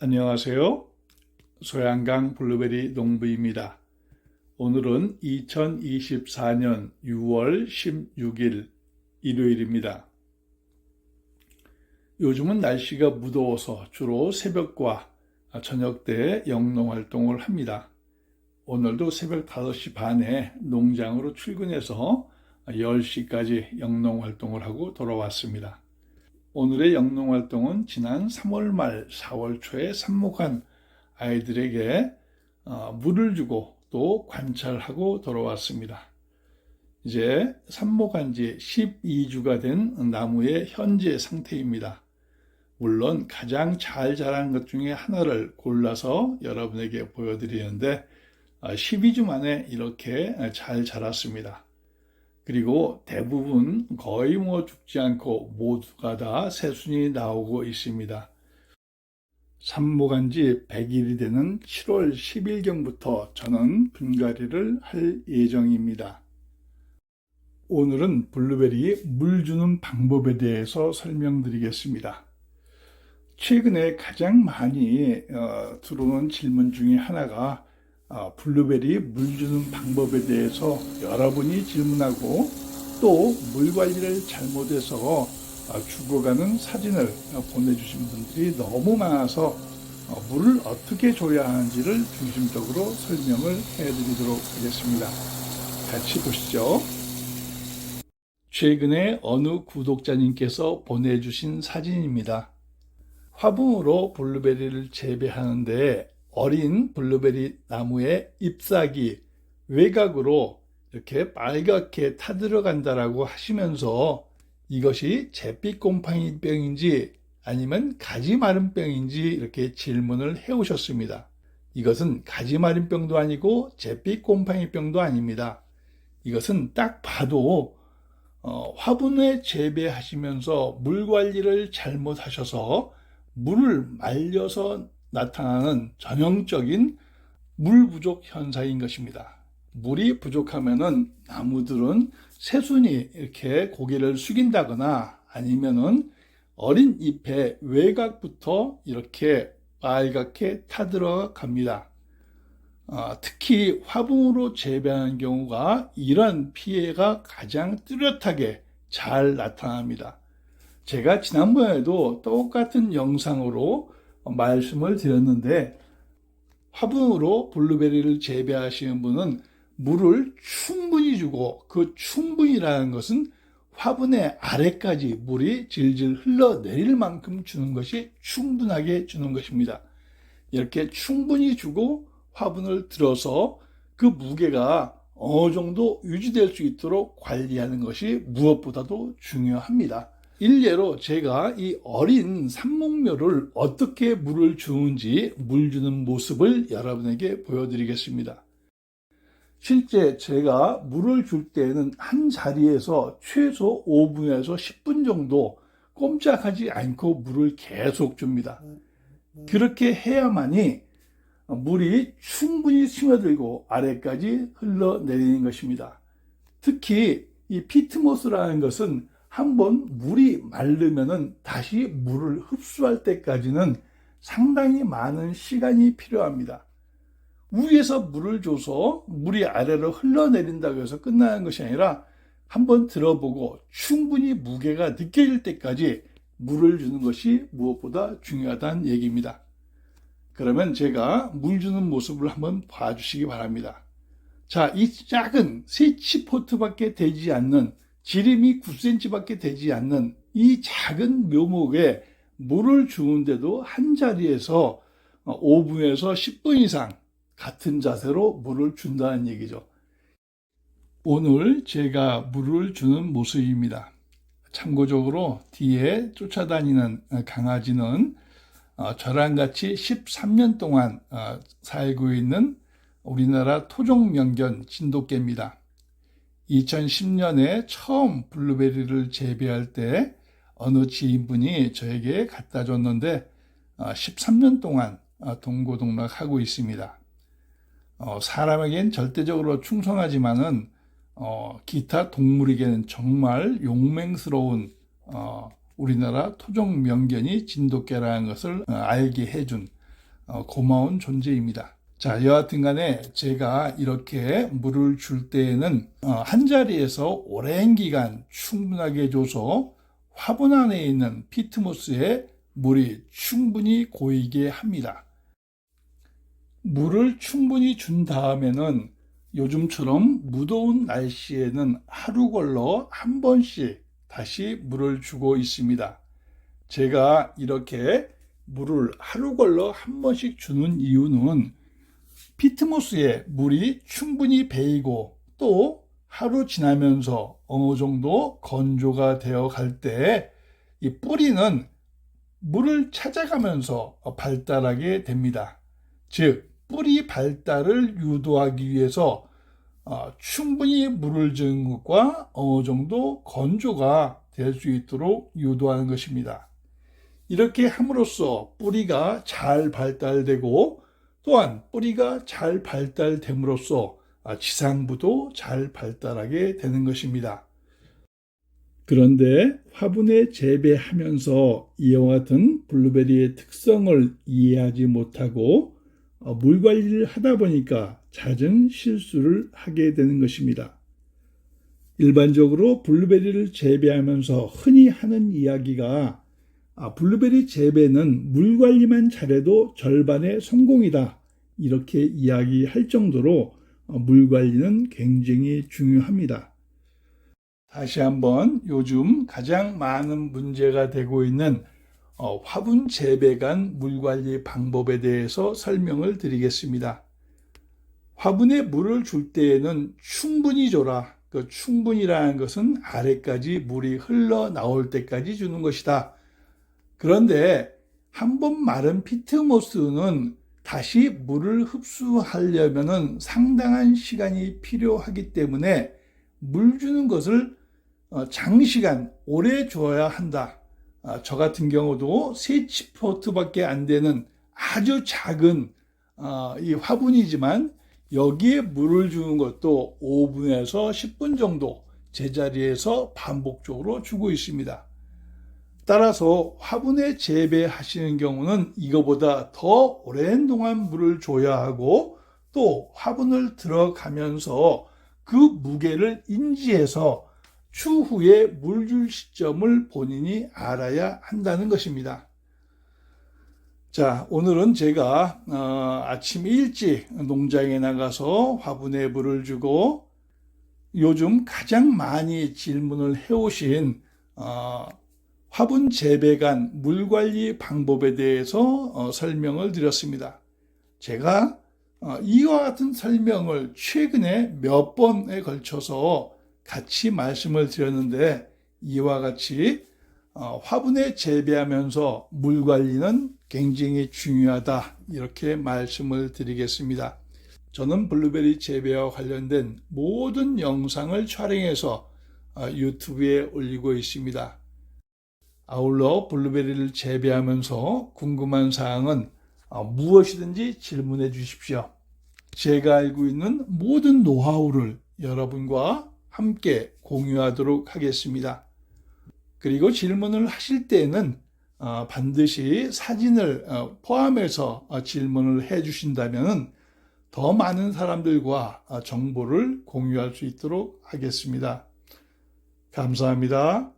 안녕하세요. 소양강 블루베리 농부입니다. 오늘은 2024년 6월 16일 일요일입니다. 요즘은 날씨가 무더워서 주로 새벽과 저녁 때 영농 활동을 합니다. 오늘도 새벽 5시 반에 농장으로 출근해서 10시까지 영농 활동을 하고 돌아왔습니다. 오늘의 영농 활동은 지난 3월 말 4월 초에 삽목한 아이들에게 어, 물을 주고 또 관찰하고 돌아왔습니다. 이제 삽목한 지 12주가 된 나무의 현재 상태입니다. 물론 가장 잘 자란 것 중에 하나를 골라서 여러분에게 보여드리는데 12주 만에 이렇게 잘 자랐습니다. 그리고 대부분 거의 뭐 죽지 않고 모두가 다 새순이 나오고 있습니다. 삽목한 지 100일이 되는 7월 10일경부터 저는 분갈이를 할 예정입니다. 오늘은 블루베리 물 주는 방법에 대해서 설명드리겠습니다. 최근에 가장 많이 어, 들어오는 질문 중에 하나가 어, 블루베리 물 주는 방법에 대해서 여러분이 질문하고 또 물 관리를 잘못해서 어, 죽어가는 사진을 보내주신 분들이 너무 많아서 어, 물을 어떻게 줘야 하는지를 중심적으로 설명을 해드리도록 하겠습니다. 같이 보시죠. 최근에 어느 구독자님께서 보내주신 사진입니다. 화분으로 블루베리를 재배하는데 어린 블루베리 나무의 잎사귀 외곽으로 이렇게 빨갛게 타들어간다라고 하시면서 이것이 잿빛 곰팡이병인지 아니면 가지마름병인지 이렇게 질문을 해 오셨습니다. 이것은 가지마름병도 아니고 잿빛 곰팡이병도 아닙니다. 이것은 딱 봐도 어, 화분에 재배하시면서 물 관리를 잘못하셔서 물을 말려서 나타나는 전형적인 물 부족 현상인 것입니다. 물이 부족하면은 나무들은 새순이 이렇게 고개를 숙인다거나 아니면은 어린 잎의 외곽부터 이렇게 빨갛게 타들어갑니다. 어, 특히 화분으로 재배하는 경우가 이런 피해가 가장 뚜렷하게 잘 나타납니다. 제가 지난번에도 똑같은 영상으로 말씀을 드렸는데 화분으로 블루베리를 재배하시는 분은 물을 충분히 주고 그 충분히라는 것은 화분의 아래까지 물이 질질 흘러내릴 만큼 주는 것이 충분하게 주는 것입니다. 이렇게 충분히 주고 화분을 들어서 그 무게가 어느 정도 유지될 수 있도록 관리하는 것이 무엇보다도 중요합니다. 일례로 제가 이 어린 삼목묘를 어떻게 물을 주는지 물 주는 모습을 여러분에게 보여드리겠습니다. 실제 제가 물을 줄 때는 한 자리에서 최소 5분에서 10분 정도 꼼짝하지 않고 물을 계속 줍니다. 그렇게 해야만이 물이 충분히 스며들고 아래까지 흘러내리는 것입니다. 특히 이 피트모스라는 것은 한번 물이 마르면은 다시 물을 흡수할 때까지는 상당히 많은 시간이 필요합니다. 위에서 물을 줘서 물이 아래로 흘러내린다고 해서 끝나는 것이 아니라 한번 들어보고 충분히 무게가 느껴질 때까지 물을 주는 것이 무엇보다 중요하다는 얘기입니다. 그러면 제가 물 주는 모습을 한번 봐주시기 바랍니다. 자, 이 작은 세치 포트밖에 되지 않는 지름이 9cm밖에 되지 않는 이 작은 묘목에 물을 주는데도 한 자리에서 5분에서 10분 이상 같은 자세로 물을 준다는 얘기죠. 오늘 제가 물을 주는 모습입니다. 참고적으로 뒤에 쫓아다니는 강아지는 어, 저랑 같이 13년 동안 어, 살고 있는 우리나라 토종명견 진돗개입니다. 2010년에 처음 블루베리를 재배할 때 어느 지인분이 저에게 갖다 줬는데 13년 동안 동고동락하고 있습니다. 어, 사람에겐 절대적으로 충성하지만은 어, 기타 동물에게는 정말 용맹스러운 어, 우리나라 토종 명견이 진돗개라는 것을 알게 해준 어, 고마운 존재입니다. 자, 여하튼 간에 제가 이렇게 물을 줄 때에는 어, 한 자리에서 오랜 기간 충분하게 줘서 화분 안에 있는 피트모스에 물이 충분히 고이게 합니다. 물을 충분히 준 다음에는 요즘처럼 무더운 날씨에는 하루 걸러 한 번씩 다시 물을 주고 있습니다. 제가 이렇게 물을 하루 걸러 한 번씩 주는 이유는 피트모스에 물이 충분히 배이고 또 하루 지나면서 어느 정도 건조가 되어 갈 때 이 뿌리는 물을 찾아가면서 발달하게 됩니다. 즉, 뿌리 발달을 유도하기 위해서 어, 충분히 물을 주는 것과 어느 정도 건조가 될 수 있도록 유도하는 것입니다. 이렇게 함으로써 뿌리가 잘 발달되고 또한 뿌리가 잘 발달됨으로써 아, 지상부도 잘 발달하게 되는 것입니다. 그런데 화분에 재배하면서 이와 같은 블루베리의 특성을 이해하지 못하고 어, 물 관리를 하다 보니까 잦은 실수를 하게 되는 것입니다. 일반적으로 블루베리를 재배하면서 흔히 하는 이야기가 아, 블루베리 재배는 물 관리만 잘해도 절반의 성공이다. 이렇게 이야기할 정도로 어, 물 관리는 굉장히 중요합니다. 다시 한번 요즘 가장 많은 문제가 되고 있는 어, 화분 재배관 물 관리 방법에 대해서 설명을 드리겠습니다. 화분에 물을 줄 때에는 충분히 줘라. 그 충분이라는 것은 아래까지 물이 흘러 나올 때까지 주는 것이다. 그런데 한 번 마른 피트모스는 다시 물을 흡수하려면 상당한 시간이 필요하기 때문에 물 주는 것을 어, 장시간 오래 줘야 한다. 아, 저 같은 경우도 세치포트밖에 안 되는 아주 작은 어, 이 화분이지만 여기에 물을 주는 것도 5분에서 10분 정도 제자리에서 반복적으로 주고 있습니다. 따라서 화분에 재배하시는 경우는 이거보다 더 오랜 동안 물을 줘야 하고 또 화분을 들어가면서 그 무게를 인지해서 추후에 물줄 시점을 본인이 알아야 한다는 것입니다. 자, 오늘은 제가 어, 아침 일찍 농장에 나가서 화분에 물을 주고 요즘 가장 많이 질문을 해오신 어, 화분 재배관 물 관리 방법에 대해서 어, 설명을 드렸습니다. 제가 어, 이와 같은 설명을 최근에 몇 번에 걸쳐서 같이 말씀을 드렸는데 이와 같이 어, 화분에 재배하면서 물 관리는 굉장히 중요하다 이렇게 말씀을 드리겠습니다. 저는 블루베리 재배와 관련된 모든 영상을 촬영해서 어, 유튜브에 올리고 있습니다. 아울러 블루베리를 재배하면서 궁금한 사항은 어, 무엇이든지 질문해 주십시오. 제가 알고 있는 모든 노하우를 여러분과 함께 공유하도록 하겠습니다. 그리고 질문을 하실 때는 어, 반드시 사진을 어, 포함해서 질문을 해 주신다면 더 많은 사람들과 정보를 공유할 수 있도록 하겠습니다. 감사합니다.